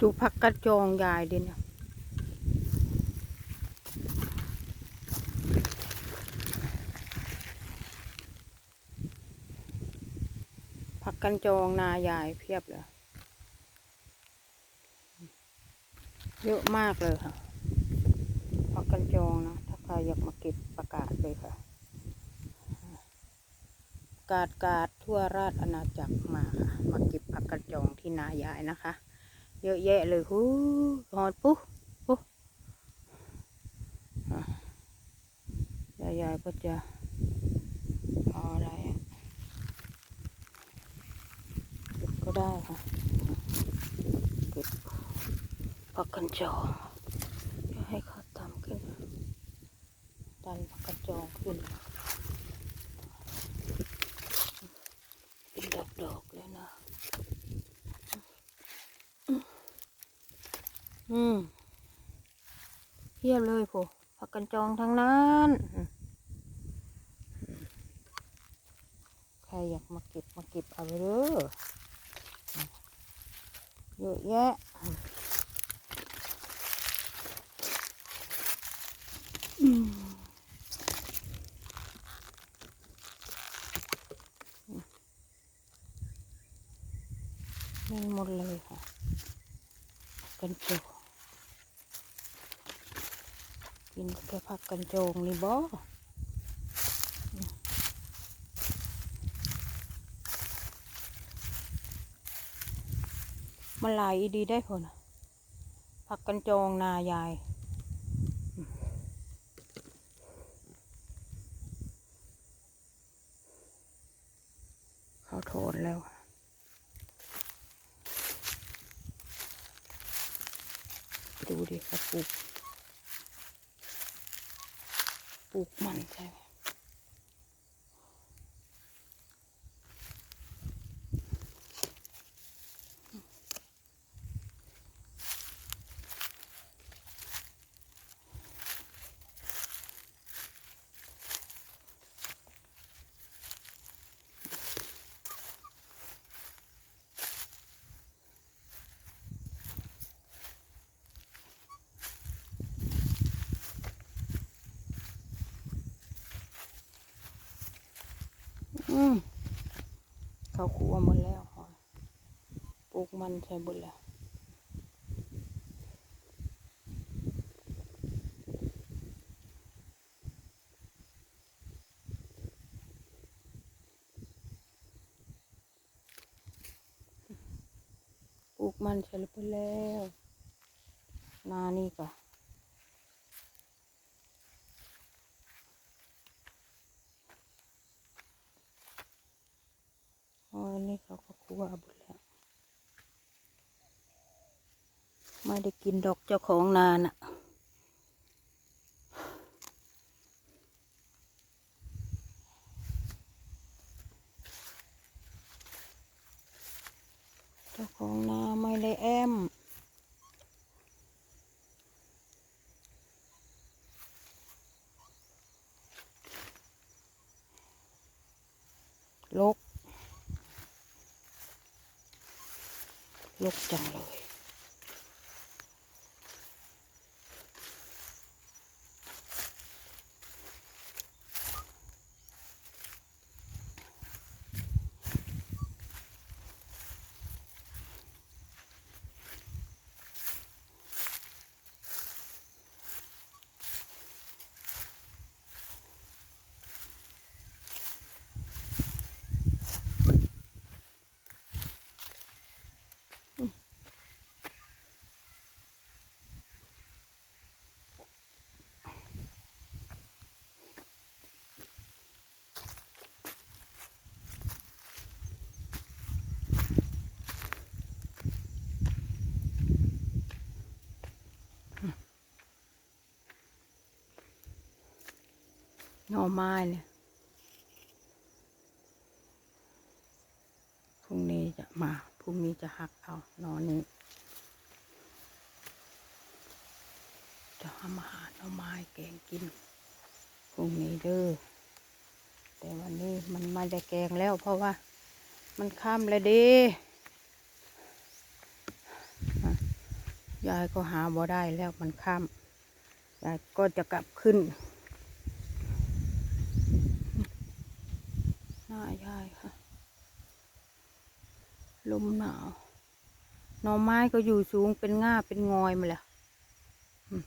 ดูผักกระจองยายดิเนี่ยผักกันจองนายายเพียบเลย เยอะมากเลยค่ะ ผักกันจองนะ ถ้าใครอยากมาเก็บประกาศเลยค่ะ กาดกาดทั่วราชอาณาจักรมาค่ะ มาเก็บผักกันจองที่นายายนะคะ เยอะแยะเลยหูหอนปุ๊ปุ๊อะยายยายก็จะเอาอะไรเก็บก็ได้ค่ะเก็บผักกันจองให้เขาทำขึ้นดันผักกันจองขึ้นดอกๆเลยนะ อืมเพียบเลยผู้ผักกันจองทั้งนั้น ใครอยากมาเก็บมาเก็บเอาไปเลยเยอะแยะอืมนี่หมดเลยค่ะ กันจอง กินแค่ผักกันจองนี่บ่มันลายอีดีได้ผลผักกันจองนายาย เขาโทนแล้วดูดิเขาปลูก ปลูกมันใช่ไหม อืมเขาขัวหมดแล้วปลูกมันใช่บุญแล้วปลูกมันใช่หรือเปล่าแล้วนานี่ก็อ๋อนี่ ว่าบุญแล้วไม่ได้กินดอกเจ้าของนาน่ะเจ้าของนาไม่ได้แอม ลก ลกจังเลย หน่อไม้เนี่ยพรุ่งนี้จะมาพรุ่งนี้จะหักเอาหนอนี้ จะทำอาหารหน่อไม้แกงกินพรุ่งนี้เด้อแต่วันนี้มันมาได้แกงแล้วเพราะว่ามันค่ำแล้วดียายก็หาบ่ได้แล้วมันค่ำยายก็จะกลับขึ้นายายค่ะ ลมหนาวหน่อไม้ก็อยู่สูงเป็นง่าเป็นงอยมาแล้วอืม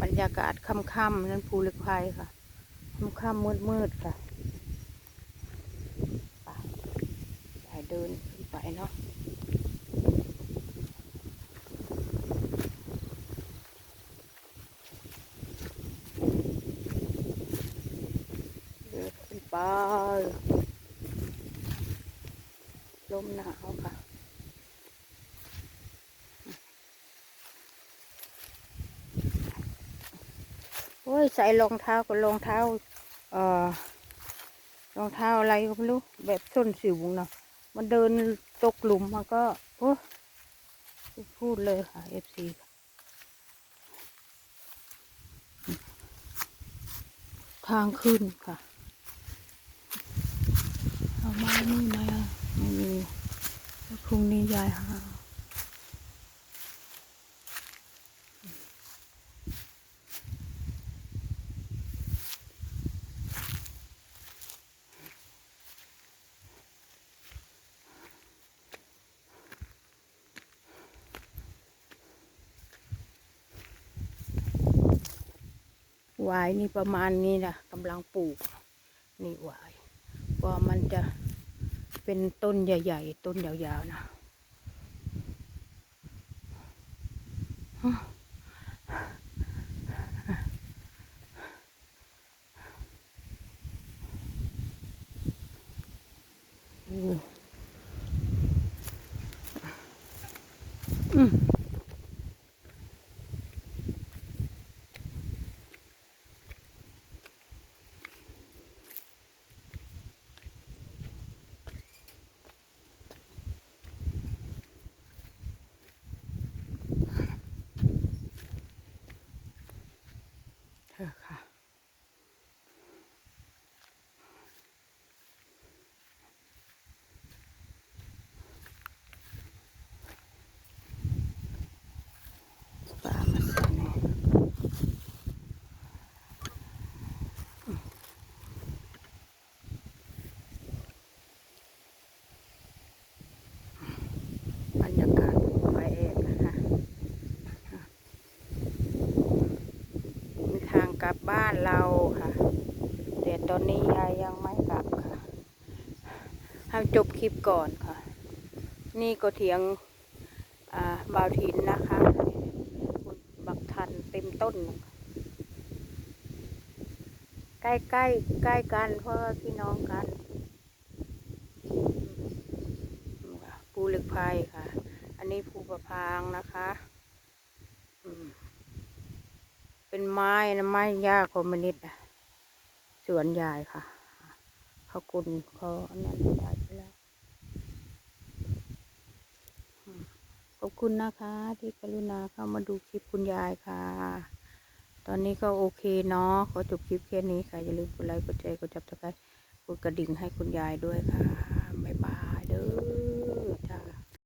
บรรยากาศค่ำๆนั่นภูเหล็กไฟค่ะค่ำๆมืดๆค่ะ ไปเดินขึ้นไปเนาะเดินขึ้นไปลมหนาวค่ะโอ้ยใส่รองเท้ากับรองเท้า เอ่อรองเท้าอะไรก็ไม่รู้ แบบส้นสิวเนาะ มันเดินตกหลุมมันก็โอ้พูดเลยค่ะเอฟซีทางขึ้นค่ะเอาไม้นี่มาไม่มีแล้วพรุ่งนี้ยายหา หวายนี่ประมาณนี้นะกำลังปลูก นี่หวายว่ามันจะเป็นต้นใหญ่ ๆ ต้นยาวๆนะ เถอค่ะ ตามมานุกบรรยากาศไปเองนะคะมีทางก ลับบ้านเราค่ะแต่ตอนนี้ยายยังไม่กลับค่ะให้จบคลิปก่อนค่ะ นี่ก็เถียงอ่าบาวถินนะคะคุณบักทันเต็มต้น ใกล้ใกล้ใกล้กันเพราะพี่น้องกันภูเหล็กไฟค่ะ อันนี้ภูประพางนะคะ เป็นไม้นะไม้ยาคอมมินิตสวนยายค่ะเขากุนเขาอันนั้นยายไปแล้วขอบคุณนะคะ ที่กรุณาเข้ามาดูคลิปคุณยายค่ะ ตอนนี้ก็โอเคเนาะขอจบคลิปแค่นี้ค่ะอย่าลืมกดไลค์กดแชร์กดจับตะไคร้กดกระดิ่งให้คุณยายด้วยค่ะไม่บ้าเด้อ